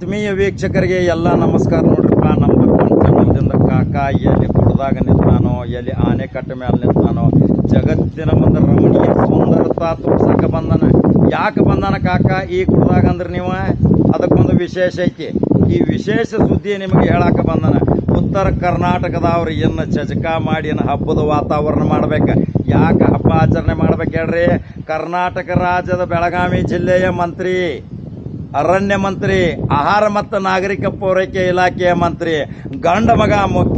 ಆತ್ಮೀಯ ವೀಕ್ಷಕರಿಗೆ ಎಲ್ಲ ನಮಸ್ಕಾರ ನೋಡ್ರಪ್ಪ ನಂಬರ್ ಒನ್ ಚಾನಲ್ದಿಂದ ಕಾಕ, ಎಲ್ಲಿ ಕುಡ್ದಾಗ ನಿಂತಾನೋ, ಎಲ್ಲಿ ಆನೆ ಕಟ್ಟ ಮೇಲೆ ನಿಂತಾನೋ ಜಗತ್ತಿನ ಮುಂದೆ ರಮಣೀಯ ಸುಂದರತಾ ತೋರ್ಸಕ್ಕೆ ಬಂದನ. ಯಾಕೆ ಬಂದಾನ ಕಾಕ? ಈ ಕುಡ್ದಾಗ ಅಂದ್ರೆ ನೀವು? ಅದಕ್ಕೊಂದು ವಿಶೇಷ ಐತಿ. ಈ ವಿಶೇಷ ಸುದ್ದಿ ನಿಮಗೆ ಹೇಳಕ್ಕೆ ಬಂದನ. ಉತ್ತರ ಕರ್ನಾಟಕದವ್ರು ಇನ್ನು ಚಜಕ ಮಾಡಿ ಏನು ಹಬ್ಬದ ವಾತಾವರಣ ಮಾಡ್ಬೇಕು. ಯಾಕೆ ಹಬ್ಬ ಆಚರಣೆ ಮಾಡ್ಬೇಕು ಹೇಳ್ರಿ? ಕರ್ನಾಟಕ ರಾಜ್ಯದ ಬೆಳಗಾವಿ ಜಿಲ್ಲೆಯ ಮಂತ್ರಿ ಅರಣ್ಯ ಮಂತ್ರಿ, ಆಹಾರ ಮತ್ತು ನಾಗರಿಕ ಪೂರೈಕೆ ಇಲಾಖೆಯ ಮಂತ್ರಿ, ಗಂಡ ಮಗ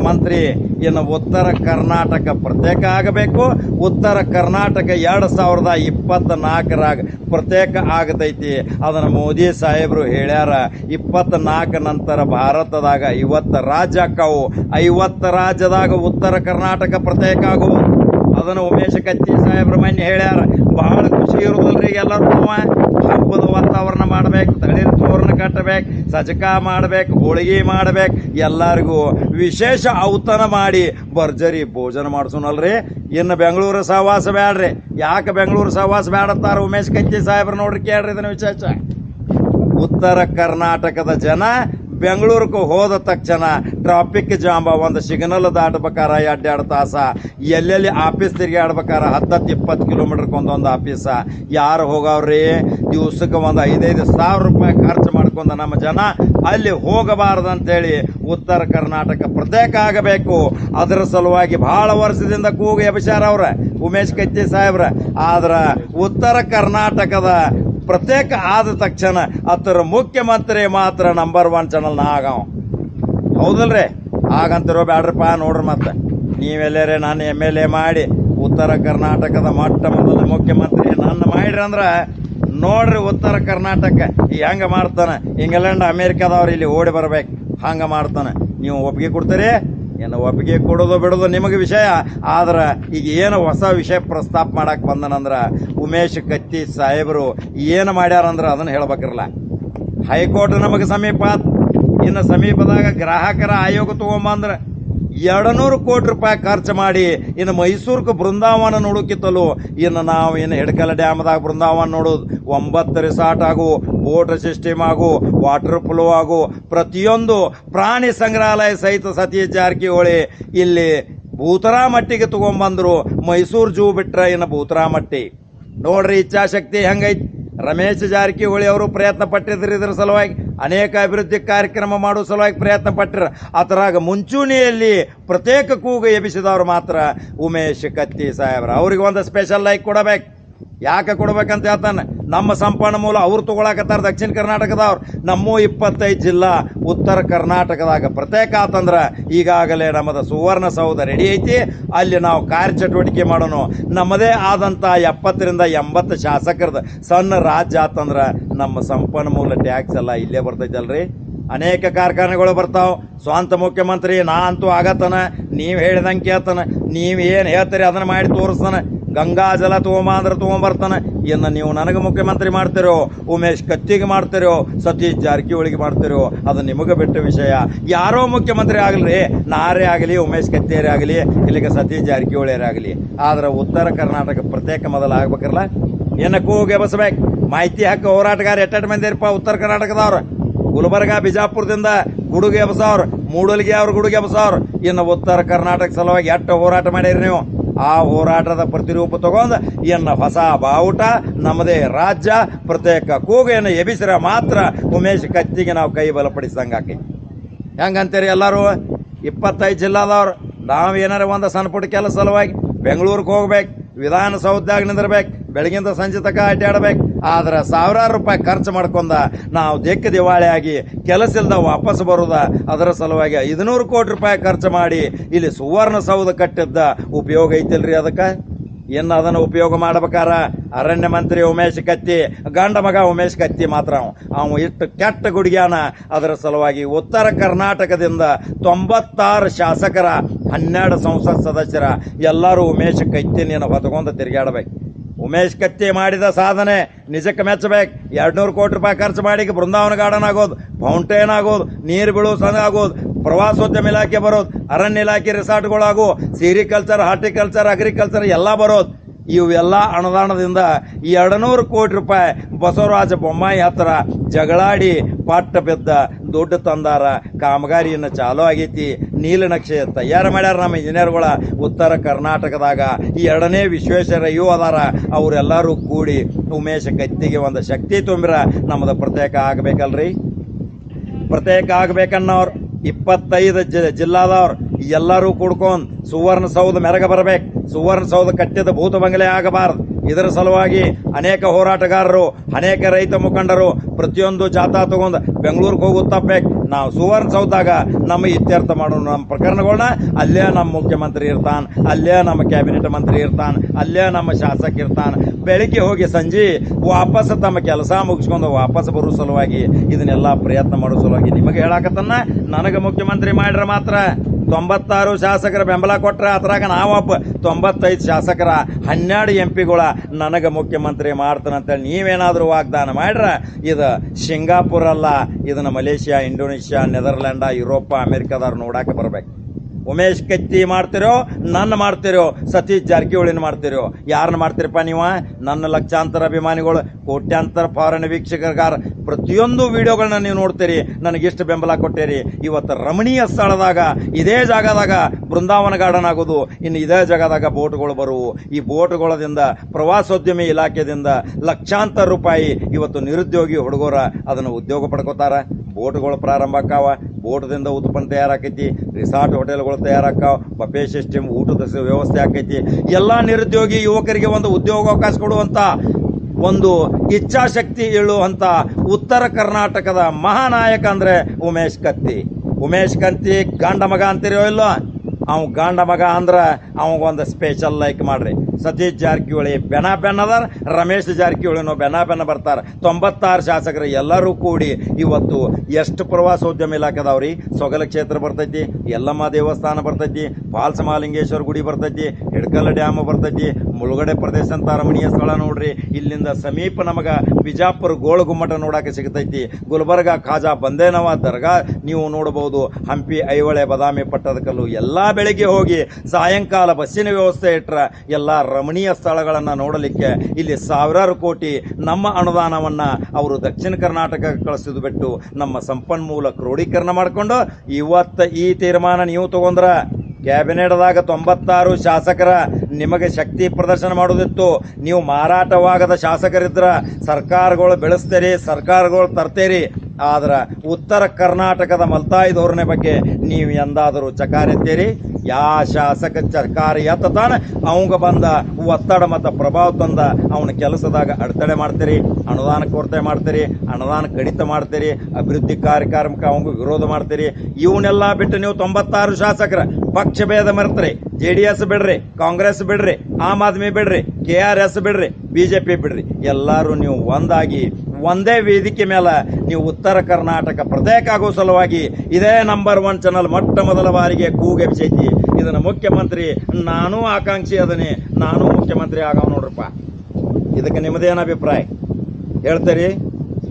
ಮಂತ್ರಿ ಇನ್ನು ಉತ್ತರ ಕರ್ನಾಟಕ ಪ್ರತ್ಯೇಕ ಆಗಬೇಕು. ಉತ್ತರ ಕರ್ನಾಟಕ ಎರಡು ಸಾವಿರದ ಇಪ್ಪತ್ತ ನಾಲ್ಕರಾಗ ಪ್ರತ್ಯೇಕ ಆಗತೈತಿ. ಅದನ್ನು ಮೋದಿ ಸಾಹೇಬರು ಹೇಳ್ಯಾರ ಇಪ್ಪತ್ತ ನಾಲ್ಕು ನಂತರ ಭಾರತದಾಗ ಐವತ್ತು ರಾಜ್ಯ ಆಕಾವು ಐವತ್ತು ರಾಜ್ಯದಾಗ ಉತ್ತರ ಕರ್ನಾಟಕ ಪ್ರತ್ಯೇಕ ಆಗುವು. ಅದನ್ನು ಉಮೇಶ ಕತ್ತಿ ಸಾಹೇಬ್ರ ಮನೆ ಹೇಳ್ಯಾರ ಬಹಳ ಖುಷಿ ಇರುದಲ್ರಿ ಎಲ್ಲರೂ ಹಬ್ಬದ ವಾತಾವರಣ ಮಾಡ್ಬೇಕು ತಳಿರು ತೋರಣ ಕಟ್ಟಬೇಕು, ಸಜಕ ಮಾಡ್ಬೇಕು, ಹೋಳಿಗೆ ಮಾಡ್ಬೇಕು, ಎಲ್ಲರಿಗೂ ವಿಶೇಷ ಔತಣ ಮಾಡಿ ಭರ್ಜರಿ ಭೋಜನ ಮಾಡಿಸೋನಲ್ರಿ. ಇನ್ನು ಬೆಂಗಳೂರು ಸಹವಾಸ ಬೇಡ್ರಿ ಯಾಕೆ ಬೆಂಗಳೂರು ಸಹವಾಸ ಬೇಡತ್ತಾರ ಉಮೇಶ್ ಕತ್ತಿ ಸಾಹೇಬ್ರ ನೋಡ್ರಿ ಕೇಳ್ರಿ ಇದನ್ನ ವಿಶೇಷ. ಉತ್ತರ ಕರ್ನಾಟಕದ ಜನ ಬೆಂಗಳೂರಿಗೆ ಹೋದ ತಕ್ಷಣ ಟ್ರಾಫಿಕ್ ಜಾಂಬ ಒಂದು ಸಿಗ್ನಲ್ ದಾಟಬೇಕಾರ ಎರಡು ಎರಡು ತಾಸ. ಎಲ್ಲೆಲ್ಲಿ ಆಫೀಸ್ ತಿರುಗಾಡ್ಬೇಕಾರ ಹತ್ತತ್ತು, ಇಪ್ಪತ್ತು ಕಿಲೋಮೀಟರ್ಗೆ ಒಂದೊಂದು ಆಫೀಸ ಯಾರು ಹೋಗವ್ರಿ? ದಿವ್ಸಕ್ಕೆ ಒಂದು ಐದೈದು ಸಾವಿರ ರೂಪಾಯಿ ಖರ್ಚು ಮಾಡ್ಕೊಂಡು ನಮ್ಮ ಜನ. ಅಲ್ಲಿ ಹೋಗಬಾರ್ದಂತೇಳಿ ಉತ್ತರ ಕರ್ನಾಟಕ ಪ್ರತ್ಯೇಕ ಆಗಬೇಕು. ಅದರ ಸಲುವಾಗಿ ಬಹಳ ವರ್ಷದಿಂದ ಕೂಗು ಎಬಸ್ಯಾರ ಅವ್ರ, ಉಮೇಶ್ ಕತ್ತಿ ಸಾಹೇಬ್ರ. ಆದ್ರೆ ಉತ್ತರ ಕರ್ನಾಟಕದ ಪ್ರತ್ಯೇಕ ಆದ ತಕ್ಷಣ ಅದರ ಮುಖ್ಯಮಂತ್ರಿ ಮಾತ್ರ ನಂಬರ್ ಒನ್ ಚಾನಲ್ ನಾಗವ ಹೌದಲ್ರಿ? ಆಗಂತಿರೋ ಬ್ಯಾಡ್ರಪ್ಪ ನೋಡ್ರಿ ಮತ್ತೆ. ನೀವೆಲ್ಲರೇ ನಾನು ಎಂ ಎಲ್ ಎ ಮಾಡಿ ಉತ್ತರ ಕರ್ನಾಟಕದ ಮೊಟ್ಟ ಮೊದಲ ಮುಖ್ಯಮಂತ್ರಿ ನನ್ನ ಮಾಡ್ರಿ ಅಂದ್ರೆ ನೋಡ್ರಿ ಉತ್ತರ ಕರ್ನಾಟಕ ಈ ಹೆಂಗೆ ಮಾಡ್ತಾನೆ. ಇಂಗ್ಲೆಂಡ್, ಅಮೇರಿಕಾದವ್ರು ಇಲ್ಲಿ ಓಡಿ ಬರ್ಬೇಕು. ಹಂಗೆ ಮಾಡ್ತಾನೆ. ನೀವು ಒಪ್ಪಿಗೆ ಕೊಡ್ತೀರಿ? ಏನು ಒಪ್ಪಿಗೆ ಕೊಡೋದು ಬಿಡೋದು ನಿಮಗೆ ವಿಷಯ. ಆದ್ರೆ ಈಗ ಏನು ಹೊಸ ವಿಷಯ ಪ್ರಸ್ತಾಪ ಮಾಡಕ್ಕೆ ಬಂದನಂದ್ರ ಉಮೇಶ್ ಕತ್ತಿ ಸಾಹೇಬರು ಏನು ಮಾಡ್ಯಾರಂದ್ರೆ ಅದನ್ನು ಹೇಳ್ಬೇಕಿರಲ್ಲ ಹೈಕೋರ್ಟ್ ನಮಗೆ ಸಮೀಪ. ಇನ್ನು ಸಮೀಪದಾಗ ಗ್ರಾಹಕರ ಆಯೋಗ ತಗೊಂಬಂದ್ರೆ ಎರಡುನೂರು ಕೋಟಿ ರೂಪಾಯಿ ಖರ್ಚು ಮಾಡಿ ಇನ್ನು ಮೈಸೂರಿಗೆ ಬೃಂದಾವನ ನೋಡೋಕಿತ್ತಲು ಇನ್ನು ನಾವು ಇನ್ನು ಹಿಡ್ಕಲ ಡ್ಯಾಮ್ದಾಗ ಬೃಂದಾವನ ನೋಡೋದು. ಒಂಬತ್ತು ರಿಸಾರ್ಟ್ ಆಗು ಬೋಟ್ ಸಿಸ್ಟಮ್ ಆಗು ವಾಟರ್ ಫ್ಲೋ ಆಗು, ಪ್ರತಿಯೊಂದು ಪ್ರಾಣಿ ಸಂಗ್ರಹಾಲಯ ಸಹಿತ ಸತೀಶ್ ಜಾರಕಿಹೊಳಿ ಇಲ್ಲಿ ಭೂತರಾಮಟ್ಟಿಗೆ ತಗೊಂಬಂದ್ರು ಮೈಸೂರು ಜೂ ಬಿಟ್ರೆ ಇನ್ನು ಭೂತರಾಮಟ್ಟಿ. ನೋಡ್ರಿ ಇಚ್ಛಾಶಕ್ತಿ ಹೆಂಗೈತಿ. ರಮೇಶ್ ಜಾರಕಿಹೊಳಿ ಅವರು ಪ್ರಯತ್ನ ಪಟ್ಟಿದ್ರು ಇದ್ರ ಸಲುವಾಗಿ, ಅನೇಕ ಅಭಿವೃದ್ಧಿ ಕಾರ್ಯಕ್ರಮ ಮಾಡೋ ಸಲುವಾಗಿ ಪ್ರಯತ್ನ ಪಟ್ಟರು. ಅದರಾಗ ಮುಂಚೂಣಿಯಲ್ಲಿ ಪ್ರತ್ಯೇಕ ಕೂಗು ಎಬ್ಬಿಸಿದವರು ಮಾತ್ರ ಉಮೇಶ್ ಕತ್ತಿ ಸಾಹೇಬ್ರ. ಅವ್ರಿಗೆ ಒಂದು ಸ್ಪೆಷಲ್ ಲೈಕ್ ಕೊಡಬೇಕು. ಯಾಕೆ ಕೊಡ್ಬೇಕಂತ ಹೇಳ್ತಾನೆ? ನಮ್ಮ ಸಂಪನ್ಮೂಲ ಅವ್ರು ತಗೊಳಕತ್ತಾರ ದಕ್ಷಿಣ ಕರ್ನಾಟಕದವ್ರು. ನಮ್ಮ ಇಪ್ಪತ್ತೈದು ಜಿಲ್ಲಾ ಉತ್ತರ ಕರ್ನಾಟಕದಾಗ ಪ್ರತ್ಯೇಕ ಆತಂದ್ರೆ ಈಗಾಗಲೇ ಸುವರ್ಣ ಸುವರ್ಣಸೌಧ ರೆಡಿ ಐತಿ. ಅಲ್ಲಿ ನಾವು ಕಾರ್ಯಚಟುವಟಿಕೆ ಮಾಡೋಣ ನಮ್ಮದೇ ಆದಂಥ ಎಪ್ಪತ್ತರಿಂದ ಎಂಬತ್ತು ಶಾಸಕರದ ಸಣ್ಣ ರಾಜ್ಯ ಆತಂದ್ರೆ ನಮ್ಮ ಸಂಪನ್ಮೂಲ ಟ್ಯಾಕ್ಸ್ ಎಲ್ಲ ಇಲ್ಲೇ ಬರ್ತೈತಲ್ರಿ. ಅನೇಕ ಕಾರ್ಖಾನೆಗಳು ಬರ್ತಾವೆ. ಸ್ವಂತ ಮುಖ್ಯಮಂತ್ರಿ, ನಾ ಅಂತೂ ಆಗತ್ತನ. ನೀವು ಹೇಳಿದಂಗೆ ಕೇಳ್ತಾನೆ. ನೀವು ಏನು ಹೇಳ್ತೀರಿ ಅದನ್ನ ಮಾಡಿ ತೋರಿಸ್ತಾನ. ಗಂಗಾ ಜಲ ತಗೊಂಬಾ ಅಂದ್ರೆ ತಗೊಂಬರ್ತಾನೆ. ಇನ್ನು ನೀವು ನನಗೆ ಮುಖ್ಯಮಂತ್ರಿ ಮಾಡ್ತಿರೋ, ಉಮೇಶ್ ಕತ್ತಿಗೆ ಮಾಡ್ತಿರೋ, ಸತೀಶ್ ಜಾರಕಿಹೊಳಿಗೆ ಮಾಡ್ತಿರೋ, ಅದು ನಿಮಗೆ ಬಿಟ್ಟ ವಿಷಯ. ಯಾರೋ ಮುಖ್ಯಮಂತ್ರಿ ಆಗಲಿ, ನಾರೇ ಆಗಲಿ, ಉಮೇಶ್ ಕತ್ತೇರೇ ಆಗಲಿ, ಇಲ್ಲಿಗೆ ಸತೀಶ್ ಜಾರಕಿಹೊಳಿಯರೇ ಆಗಲಿ. ಆದ್ರೆ ಉತ್ತರ ಕರ್ನಾಟಕ ಪ್ರತ್ಯೇಕ ಮೊದಲು ಆಗ್ಬೇಕಲ್ಲ ಏನಕ್ಕೂ ಕೂಗೆ ಬಸ್ಬೇಕು. ಮಾಹಿತಿ ಹಾಕಿ ಹೋರಾಟಗಾರ ಎಟ್ಟೆಟ್ಟು ಮಂದಿ ಇರಪ್ಪ ಉತ್ತರ ಕರ್ನಾಟಕದವ್ರು? ಗುಲ್ಬರ್ಗ, ಬಿಜಾಪುರದಿಂದ ಗುಡುಗೆ ಎಬಸವ್ರು ಮೂಡಲ್ಗೆ ಅವ್ರ ಗುಡುಗೆ ಎಬಸವ್ರು ಇನ್ನು ಉತ್ತರ ಕರ್ನಾಟಕ ಸಲುವಾಗಿ ಎಷ್ಟು ಹೋರಾಟ ಮಾಡಿರಿ ನೀವು? ಆ ಹೋರಾಟದ ಪ್ರತಿರೂಪ ತಗೊಂಡು ಎನ್ನ ಹೊಸ ಬಾವುಟ, ನಮ್ಮದೇ ರಾಜ್ಯ, ಪ್ರತ್ಯೇಕ ಕೂಗೆಯನ್ನು ಎಬಿಸಿರ ಮಾತ್ರ ಉಮೇಶ್ ಕತ್ತಿಗೆ ನಾವು ಕೈ ಬಲಪಡಿಸಿದಂಗೆ ಹಾಕಿ ಹೆಂಗಂತೀರಿ ಎಲ್ಲರೂ? ಇಪ್ಪತ್ತೈದು ಜಿಲ್ಲಾದವ್ರು. ನಾವು ಏನಾರ ಒಂದು ಸಣ್ಣ ಪುಟ್ಟ ಕೆಲಸ ಸಲುವಾಗಿ ಬೆಂಗಳೂರಿಗೆ ಹೋಗ್ಬೇಕು, ವಿಧಾನಸೌಧದಾಗ ನಿಂದಿರ್ಬೇಕು, ಬೆಳಗಿಂದ ಸಂಜೆ ತನಕ ಅಡ್ಡಾಡ್ಬೇಕು ಆದ್ರೆ ಸಾವಿರಾರು ರೂಪಾಯಿ ಖರ್ಚು ಮಾಡ್ಕೊಂಡ ನಾವು ದಿಕ್ಕ ದಿವಾಳಿ ಆಗಿ ಕೆಲಸ ಇಲ್ದ ವಾಪಸ್ ಬರೋದ, ಅದರ ಸಲುವಾಗಿ ಐದುನೂರು ಕೋಟಿ ರೂಪಾಯಿ ಖರ್ಚು ಮಾಡಿ ಇಲ್ಲಿ ಸುವರ್ಣಸೌಧ ಕಟ್ಟಿದ್ದ ಉಪಯೋಗ ಐತಿಲ್ರಿ ಅದಕ್ಕೆ? ಇನ್ನು ಅದನ್ನು ಉಪಯೋಗ ಮಾಡ್ಬೇಕಾರ? ಅರಣ್ಯ ಮಂತ್ರಿ ಉಮೇಶ್ ಕತ್ತಿ, ಗಂಡ ಮಗ ಉಮೇಶ್ ಕತ್ತಿ ಮಾತ್ರ ಅವನು ಅವ ಇಷ್ಟು ಕೆಟ್ಟ ಗುಡಿಗ್ಯಾನ, ಅದರ ಸಲುವಾಗಿ ಉತ್ತರ ಕರ್ನಾಟಕದಿಂದ ತೊಂಬತ್ತಾರು ಶಾಸಕರ ಹನ್ನೆರಡು ಸಂಸತ್ ಸದಸ್ಯರ ಎಲ್ಲರೂ ಉಮೇಶ್ ಕತ್ತಿನ ಹೊತ್ಕೊಂಡು ತಿರುಗಾಡ್ಬೇಕು ಉಮೇಶ್ ಕತ್ತಿ ಮಾಡಿದ ಸಾಧನೆ ನಿಜಕ್ಕೆ ಮೆಚ್ಚಬೇಕು. ಎರಡ್ನೂರು ಕೋಟಿ ರೂಪಾಯಿ ಖರ್ಚು ಮಾಡಿ ಬೃಂದಾವನ ಗಾರ್ಡನ್ ಆಗೋದು ಫೌಂಟೇನ್ ಆಗೋದು, ನೀರು ಬೀಳೋ ಸಂಘ ಆಗೋದು, ಪ್ರವಾಸೋದ್ಯಮ ಇಲಾಖೆ ಬರೋದು, ಅರಣ್ಯ ಇಲಾಖೆ ರಿಸಾರ್ಟ್ಗಳಾಗು ಸಿರಿಕಲ್ಚರ್ ಹಾರ್ಟಿಕಲ್ಚರ್ ಅಗ್ರಿಕಲ್ಚರ್ ಎಲ್ಲ ಬರೋದು. ಇವೆಲ್ಲ ಅನುದಾನದಿಂದ ಎರಡುನೂರು ಕೋಟಿ ರೂಪಾಯಿ ಬಸವರಾಜ ಬೊಮ್ಮಾಯಿ ಹತ್ರ ಜಗಳಾಡಿ ಪಟ್ಟ ಬಿದ್ದ ದುಡ್ಡು ತಂದಾರ. ಕಾಮಗಾರಿಯನ್ನು ಚಾಲೂ ಆಗೈತಿ. ನೀಲನಕ್ಷೆ ತಯಾರು ಮಾಡ್ಯಾರ ನಮ್ಮ ಇಂಜಿನಿಯರ್ಗಳ ಉತ್ತರ ಕರ್ನಾಟಕದಾಗ. ಈ ಎರಡನೇ ವಿಶ್ವೇಶ್ವರಯ್ಯೂ ಅದಾರ. ಅವರೆಲ್ಲರೂ ಕೂಡಿ ಉಮೇಶ ಕತ್ತಿಗೆ ಒಂದು ಶಕ್ತಿ ತುಂಬಿರ. ನಮ್ಮದು ಪ್ರತ್ಯೇಕ ಆಗಬೇಕಲ್ರಿ. ಪ್ರತ್ಯೇಕ ಆಗ್ಬೇಕನ್ನೋರು. ಇಪ್ಪತ್ತೈದು ಜಿ- ಜಿಲ್ಲಾದವ್ರು. ಎಲ್ಲರೂ ಕೂಡ್ಕೊಂಡ್ ಸುವರ್ಣ ಸೌಧ ಮೆರಗ ಬರಬೇಕು. ಸುವರ್ಣ ಸೌಧ ಕಟ್ಟಿದ ಭೂತ ಬಂಗಲೆ ಆಗಬಾರದು. ಇದರ ಸಲುವಾಗಿ ಅನೇಕ ಹೋರಾಟಗಾರರು, ಅನೇಕ ರೈತ ಮುಖಂಡರು ಪ್ರತಿಯೊಂದು ಜಾಥಾ ತಗೊಂಡು ಬೆಂಗಳೂರಿಗೆ ಹೋಗು ತಪ್ಪಬೇಕು ನಾವು ಸುವರ್ಣ ಸೌಧಾಗ ನಮ್ಮ ಇತ್ಯರ್ಥ ಮಾಡೋಣ ನಮ್ಮ ಪ್ರಕರಣಗಳನ್ನ ಅಲ್ಲೇ ನಮ್ಮ ಮುಖ್ಯಮಂತ್ರಿ ಇರ್ತಾನೆ, ಅಲ್ಲೇ ನಮ್ಮ ಕ್ಯಾಬಿನೆಟ್ ಮಂತ್ರಿ ಇರ್ತಾನೆ, ಅಲ್ಲೇ ನಮ್ಮ ಶಾಸಕ ಇರ್ತಾನೆ. ಬೆಳಿಗ್ಗೆ ಹೋಗಿ ಸಂಜೆ ವಾಪಸ್ ತಮ್ಮ ಕೆಲಸ ಮುಗಿಸ್ಕೊಂಡು ವಾಪಸ್ ಬರೋ ಸಲುವಾಗಿ ಇದನ್ನೆಲ್ಲ ಪ್ರಯತ್ನ ಮಾಡೋ ಸಲುವಾಗಿ ನಿಮಗೆ ಹೇಳಾಕತ್ತನ್ನ ನನಗೆ ಮುಖ್ಯಮಂತ್ರಿ ಮಾಡ್ರೆ ಮಾತ್ರ. ತೊಂಬತ್ತಾರು ಶಾಸಕರ ಬೆಂಬಲ ಕೊಟ್ಟರೆ ಅದ್ರಾಗ ನಾವೊಬ್ಬ ತೊಂಬತ್ತೈದು ಶಾಸಕರ, ಹನ್ನೆರಡು ಎಂ ಪಿಗಳ ನನಗೆ ಮುಖ್ಯಮಂತ್ರಿ ಮಾಡ್ತಾನಂತೇಳಿ ನೀವೇನಾದರೂ ವಾಗ್ದಾನ ಮಾಡ್ರೆ? ಇದು ಸಿಂಗಾಪುರ್ ಅಲ್ಲ, ಇದನ್ನು ಮಲೇಷ್ಯಾ, ಇಂಡೋನೇಷ್ಯಾ ನೆದರ್ಲ್ಯಾಂಡ ಯುರೋಪ, ಅಮೇರಿಕಾದವ್ರು ನೋಡಕ್ಕೆ ಬರಬೇಕು. ಉಮೇಶ್ ಕತ್ತಿ ಮಾಡ್ತಿರೋ, ನನ್ನ ಮಾಡ್ತಿರೋ, ಸತೀಶ್ ಜಾರಕಿಹೊಳಿನ ಮಾಡ್ತಿರೋ ಯಾರನ್ನ ಮಾಡ್ತಿರಪ್ಪ ನೀವು? ನನ್ನ ಲಕ್ಷಾಂತರ ಅಭಿಮಾನಿಗಳು, ಕೋಟ್ಯಾಂತರ ಫಾರಿನ್ ವೀಕ್ಷಕರ್ಗಾರ ಪ್ರತಿಯೊಂದು ವಿಡಿಯೋಗಳನ್ನ ನೀವು ನೋಡ್ತೀರಿ ನನಗಿಷ್ಟು ಬೆಂಬಲ ಕೊಟ್ಟಿರಿ. ಇವತ್ತು ರಮಣೀಯ ಸ್ಥಳದಾಗ, ಇದೇ ಜಾಗದಾಗ ಬೃಂದಾವನ ಗಾರ್ಡನ್ ಆಗೋದು, ಇನ್ನು ಇದೇ ಜಾಗದಾಗ ಬೋಟ್ಗಳು ಬರುವು. ಈ ಬೋಟ್ಗಳದಿಂದ ಪ್ರವಾಸೋದ್ಯಮಿ ಇಲಾಖೆಯಿಂದ ಲಕ್ಷಾಂತರ ರೂಪಾಯಿ ಇವತ್ತು ನಿರುದ್ಯೋಗಿ ಹುಡುಗರ ಅದನ್ನು ಉದ್ಯೋಗ ಪಡ್ಕೋತಾರ. ಬೋಟ್ಗಳು ಪ್ರಾರಂಭ ಆಕಾವ ಬೋಟ್ದಿಂದ ಉತ್ಪನ್ನ ತಯಾರಾಕೈತಿ ರಿಸಾರ್ಟ್ ಹೋಟೆಲ್ಗಳು ತಯಾರಾಕಾವ ಬಫೆ ಸಿಸ್ಟಮ್ ಊಟದ ವ್ಯವಸ್ಥೆ ಆಕೈತಿ. ಎಲ್ಲ ನಿರುದ್ಯೋಗಿ ಯುವಕರಿಗೆ ಒಂದು ಉದ್ಯೋಗಾವಕಾಶ ಕೊಡುವಂತ ಒಂದು ಇಚ್ಛಾಶಕ್ತಿ ಹೇಳುವಂತ ಉತ್ತರ ಕರ್ನಾಟಕದ ಮಹಾನಾಯಕ ಅಂದ್ರೆ ಉಮೇಶ್ ಕತ್ತಿ. ಉಮೇಶ್ ಕತ್ತಿ ಗಂಡ ಮಗ ಅಂತೀರೋ ಇಲ್ಲೋ? ಅವ್ ಗಂಡ ಮಗ ಅಂದ್ರೆ ಅವಗೊಂದು ಸ್ಪೆಷಲ್ ಲೈಕ್ ಮಾಡ್ರಿ. ಸತೀಶ್ ಜಾರಕಿಹೊಳಿ ಬೆನ ಬೆನ್ ಅದಾರ, ರಮೇಶ್ ಜಾರಕಿಹೊಳಿನೂ ಬೆನ ಬೆನ್ನ ಬರ್ತಾರೆ. ತೊಂಬತ್ತಾರು ಶಾಸಕರು ಎಲ್ಲರೂ ಕೂಡಿ ಇವತ್ತು ಎಷ್ಟು ಪ್ರವಾಸೋದ್ಯಮ ಇಲಾಖೆದವ್ರಿ ಸೊಗಲ ಕ್ಷೇತ್ರ ಬರ್ತೈತಿ, ಯಲ್ಲಮ್ಮ ದೇವಸ್ಥಾನ ಬರ್ತೈತಿ ಫಾಲ್ಸ್ ಮಹಾಲಿಂಗೇಶ್ವರ ಗುಡಿ ಬರ್ತೈತಿ, ಹಿಡ್ಕಲ್ ಡ್ಯಾಮ್ ಬರ್ತೈತಿ ಮುಳುಗಡೆ ಪ್ರದೇಶ ಅಂತ ರಮಣೀಯ ಸ್ಥಳ ನೋಡ್ರಿ. ಇಲ್ಲಿಂದ ಸಮೀಪ ನಮಗೆ ಬಿಜಾಪುರ ಗೋಳಗುಮ್ಮಟ ನೋಡಕ್ಕೆ ಸಿಗತೈತಿ. ಗುಲ್ಬರ್ಗ, ಖಾಜಾ ಬಂದೇನವ ದರ್ಗಾ ನೀವು ನೋಡಬಹುದು ಹಂಪಿ, ಐಹೊಳೆ, ಬದಾಮಿ ಪಟ್ಟದಕಲ್ಲು ಎಲ್ಲಾ ಬೆಳಗ್ಗೆ ಹೋಗಿ ಸಾಯಂಕಾಲ ಬಸ್ಸಿನ ವ್ಯವಸ್ಥೆ ಇಟ್ರ ಎಲ್ಲ ರಮಣೀಯ ಸ್ಥಳಗಳನ್ನು ನೋಡಲಿಕ್ಕೆ ಇಲ್ಲಿ ಸಾವಿರಾರು ಕೋಟಿ ನಮ್ಮ ಅನುದಾನವನ್ನ ಅವರು ದಕ್ಷಿಣ ಕರ್ನಾಟಕ ಕಳಿಸಿದ್ ಬಿಟ್ಟು ನಮ್ಮ ಸಂಪನ್ಮೂಲ ಕ್ರೋಢೀಕರಣ ಮಾಡಿಕೊಂಡು ಇವತ್ತ ಈ ತೀರ್ಮಾನ ನೀವು ತಗೊಂಡ್ರ. ಕ್ಯಾಬಿನೆಟ್ದಾಗ ತೊಂಬತ್ತಾರು ಶಾಸಕರ ನಿಮಗೆ ಶಕ್ತಿ ಪ್ರದರ್ಶನ ಮಾಡೋದಿತ್ತು ನೀವು ಮಾರಾಟವಾಗದ ಶಾಸಕರಿದ್ರ, ಸರ್ಕಾರಗಳು ಬೆಳೆಸ್ತೀರಿ, ಸರ್ಕಾರಗಳು ತರ್ತೀರಿ. ಆದ್ರೆ ಉತ್ತರ ಕರ್ನಾಟಕದ ಮಲ್ತಾಯಿ ಧೋರಣೆ ಬಗ್ಗೆ ನೀವು ಎಂದಾದರೂ ಚಕಾರೆತ್ತೀರಿ ಯಾ ಶಾಸಕ ಸರ್ಕಾರ ಎತ್ತಾನೆ ಅವಂಗ ಬಂದ ಒತ್ತಡ ಮತ್ತು ಪ್ರಭಾವ ತಂದ ಅವನ ಕೆಲಸದಾಗ ಅಡೆತಡೆ ಮಾಡ್ತೀರಿ, ಅನುದಾನ ಕೊರತೆ ಮಾಡ್ತೀರಿ, ಅನುದಾನ ಕಡಿತ ಮಾಡ್ತೀರಿ, ಅಭಿವೃದ್ಧಿ ಕಾರ್ಯಕ್ರಮಕ್ಕೆ ಅವಂಗ ವಿರೋಧ ಮಾಡ್ತೀರಿ. ಇವನ್ನೆಲ್ಲ ಬಿಟ್ಟು ನೀವು ತೊಂಬತ್ತಾರು ಶಾಸಕರ. ಪಕ್ಷ ಭೇದ ಮರ್ತ್ರಿ, ಜೆ ಡಿ ಎಸ್ ಬಿಡ್ರಿ, ಕಾಂಗ್ರೆಸ್ ಬಿಡ್ರಿ, ಆಮ್ ಆದ್ಮಿ ಬಿಡ್ರಿ, ಕೆ ಆರ್ ಎಸ್ ಬಿಡ್ರಿ ಬಿಜೆಪಿ ಬಿಡ್ರಿ. ಎಲ್ಲರೂ ನೀವು ಒಂದಾಗಿ, ಒಂದೇ ವೇದಿಕೆ ಮೇಲೆ ನೀವು ಉತ್ತರ ಕರ್ನಾಟಕ ಪ್ರತ್ಯೇಕ ಆಗೋ ಸಲುವಾಗಿ ಇದೇ ನಂಬರ್ ಒನ್ ಚಾನಲ್ ಮೊಟ್ಟ ಮೊದಲ ಬಾರಿಗೆ ಕೂಗೆಬ್ಸೈತಿ ಇದನ್ನು ಮುಖ್ಯಮಂತ್ರಿ, ನಾನು ಆಕಾಂಕ್ಷಿ ಅದನಿ, ನಾನು ಮುಖ್ಯಮಂತ್ರಿ ಆಗವ ನೋಡ್ರಪ್ಪ. ಇದಕ್ಕೆ ನಿಮ್ಮದೇನು ಅಭಿಪ್ರಾಯ? ಹೇಳ್ತೀರಿ?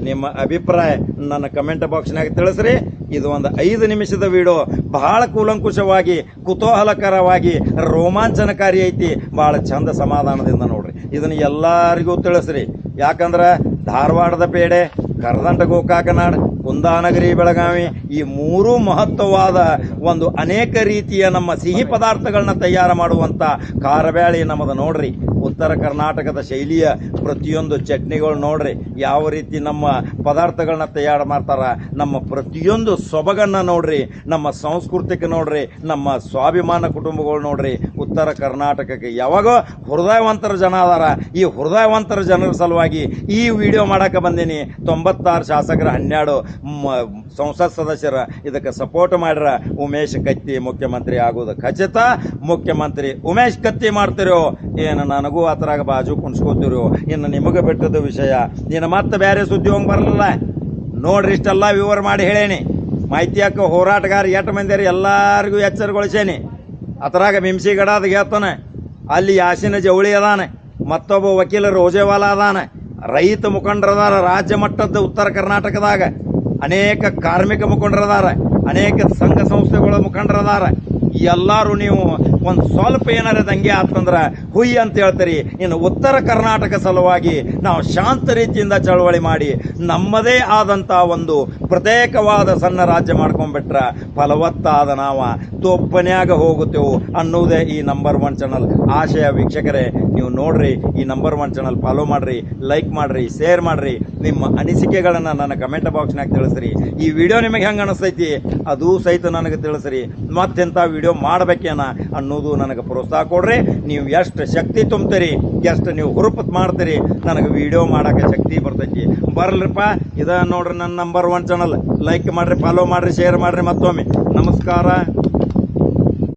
ನಿಮ್ಮ ಅಭಿಪ್ರಾಯ ನನ್ನ ಕಮೆಂಟ್ ಬಾಕ್ಸ್ನಾಗ ತಿಳಿಸ್ರಿ. ಇದು ಒಂದು ಐದು ನಿಮಿಷದ ವಿಡಿಯೋ. ಬಹಳ ಕೂಲಂಕುಷವಾಗಿ, ಕುತೂಹಲಕರವಾಗಿ, ರೋಮಾಂಚನಕಾರಿ ಐತಿ. ಬಹಳ ಚಂದ ಸಮಾಧಾನದಿಂದ ನೋಡ್ರಿ. ಇದನ್ನ ಎಲ್ಲರಿಗೂ ತಿಳಿಸ್ರಿ. ಯಾಕಂದ್ರೆ ಧಾರವಾಡದ ಪೇಡೆ, ಕರ್ದಂಟ ಗೋಕಾಕನಾಡ್ ಕುಂದಾನಗರಿ ಬೆಳಗಾವಿ, ಈ ಮೂರು ಮಹತ್ವವಾದ ಒಂದು ಅನೇಕ ರೀತಿಯ ನಮ್ಮ ಸಿಹಿ ಪದಾರ್ಥಗಳನ್ನ ತಯಾರು ಮಾಡುವಂತ ಕಾರಬ್ಯಾಳಿ ನಮ್ಮದು ನೋಡ್ರಿ. ಉತ್ತರ ಕರ್ನಾಟಕದ ಶೈಲಿಯ ಪ್ರತಿಯೊಂದು ಚಟ್ನಿಗಳು ನೋಡ್ರಿ, ಯಾವ ರೀತಿ ನಮ್ಮ ಪದಾರ್ಥಗಳನ್ನ ತಯಾರು ಮಾಡ್ತಾರ, ನಮ್ಮ ಪ್ರತಿಯೊಂದು ಸೊಬಗನ್ನ ನೋಡ್ರಿ, ನಮ್ಮ ಸಂಸ್ಕೃತಿಕ ನೋಡ್ರಿ, ನಮ್ಮ ಸ್ವಾಭಿಮಾನ ಕುಟುಂಬಗಳು ನೋಡ್ರಿ ಉತ್ತರ ಕರ್ನಾಟಕಕ್ಕೆ ಯಾವಾಗೋ ಹೃದಯವಂತರ ಜನ ಅದಾರ. ಈ ಹೃದಯವಂತರ ಜನರ ಸಲುವಾಗಿ ಈ ವಿಡಿಯೋ ಮಾಡೋಕೆ ಬಂದೀನಿ. ತೊಂಬತ್ತಾರು ಶಾಸಕರ, ಹನ್ನೆರಡು ಸಂಸತ್ ಸದಸ್ಯರ ಇದಕ್ಕೆ ಸಪೋರ್ಟ್ ಮಾಡ್ರ. ಉಮೇಶ್ ಕತ್ತಿ ಮುಖ್ಯಮಂತ್ರಿ ಆಗೋದು ಖಚಿತ. ಮುಖ್ಯಮಂತ್ರಿ ಉಮೇಶ್ ಕತ್ತಿ ಮಾಡ್ತಿರೋ. ಏನು ನನಗೂ ಆತರಾಗ ಬಾಜು ಕುಣಿಸ್ಕೋತಿರೋ. ಇನ್ನು ನಿಮಗೆ ಬಿಟ್ಟದ ವಿಷಯ. ನೀನು ಮತ್ತೆ ಬೇರೆ ಸುದ್ದಿ ಹೋಗಿ ಬರಲಿಲ್ಲ. ನೋಡ್ರಿ ಇಷ್ಟೆಲ್ಲ ವಿವರ ಮಾಡಿ ಹೇಳೇನಿ. ಮಾಹಿತಿ ಹಾಕೋ ಹೋರಾಟಗಾರ ಎಷ್ಟು ಮಂದಿರಿ ಎಲ್ಲರಿಗೂ ಎಚ್ಚರಗೊಳಿಸೇನಿ. ಅದ್ರಾಗ ಅದು ಗೆತ್ತಾನೆ ಅಲ್ಲಿ ಯಾಸಿನ ಜವಳಿ ಅದಾನೆ, ಮತ್ತೊಬ್ಬ ವಕೀಲ ರೋಜೇವಾಲ ಅದಾನೆ, ರೈತ ಮುಖಂಡರದಾರ, ರಾಜ್ಯ ಮಟ್ಟದ ಉತ್ತರ ಕರ್ನಾಟಕದಾಗ ಅನೇಕ ಕಾರ್ಮಿಕ ಮುಖಂಡರದಾರ, ಅನೇಕ ಸಂಘ ಸಂಸ್ಥೆಗಳ ಮುಖಂಡರದಾರ, ಎಲ್ಲರೂ ನೀವು ಒಂದು ಸ್ವಲ್ಪ ಏನಾರ ದಂಗೆ ಆತಂದ್ರೆ ಹುಯ್ ಅಂತ ಹೇಳ್ತೀರಿ. ಇನ್ನು ಉತ್ತರ ಕರ್ನಾಟಕ ಸಲುವಾಗಿ ನಾವು ಶಾಂತ ರೀತಿಯಿಂದ ಚಳವಳಿ ಮಾಡಿ ನಮ್ಮದೇ ಆದಂಥ ಒಂದು ಪ್ರತ್ಯೇಕವಾದ ಸಣ್ಣ ರಾಜ್ಯ ಮಾಡ್ಕೊಂಡ್ಬಿಟ್ರೆ ಫಲವತ್ತಾದ ನಾವು ತೊಪ್ಪನ್ಯಾಗ ಹೋಗುತ್ತೇವು ಅನ್ನೋದೇ ಈ ನಂಬರ್ ಒನ್ ಚಾನಲ್ ಆಶಯ ವೀಕ್ಷಕರೇ, ನೀವು ನೋಡ್ರಿ, ಈ ನಂಬರ್ ಒನ್ ಚಾನಲ್ ಫಾಲೋ ಮಾಡ್ರಿ ಲೈಕ್ ಮಾಡ್ರಿ ಶೇರ್ ಮಾಡ್ರಿ. ನಿಮ್ಮ ಅನಿಸಿಕೆಗಳನ್ನು ನನ್ನ ಕಮೆಂಟ್ ಬಾಕ್ಸ್ನಾಗ ತಿಳಿಸ್ರಿ. ಈ ವಿಡಿಯೋ ನಿಮಗೆ ಹೆಂಗೆ ಅನಿಸ್ತೈತಿ? ಅದು ಸಹಿತ ನನಗೆ ತಿಳಿಸ್ರಿ. ಮತ್ತೆಂಥ ವಿಡಿಯೋ ಮಾಡ್ಬೇಕೇನ ಅನ್ನೋದು ನನಗೆ ಪ್ರೋತ್ಸಾಹ ಕೊಡ್ರಿ. ನೀವು ಎಷ್ಟು ಶಕ್ತಿ ತುಂಬ್ತೀರಿ, ಎಷ್ಟು ನೀವು ಹುರುಪತ್ ಮಾಡ್ತೀರಿ, ನನಗೆ ವಿಡಿಯೋ ಮಾಡೋಕೆ ಶಕ್ತಿ ಬರ್ತೈತಿ. ಬರಲ್ರಿಪ್ಪ ಇದ ನೋಡ್ರಿ ನನ್ನ ನಂಬರ್ ಒನ್ ಚಾನಲ್ ಲೈಕ್ ಮಾಡಿರಿ ಫಾಲೋ ಮಾಡಿರಿ ಶೇರ್ ಮಾಡಿರಿ ಮತ್ತೊಮ್ಮೆ. ನಮಸ್ಕಾರ.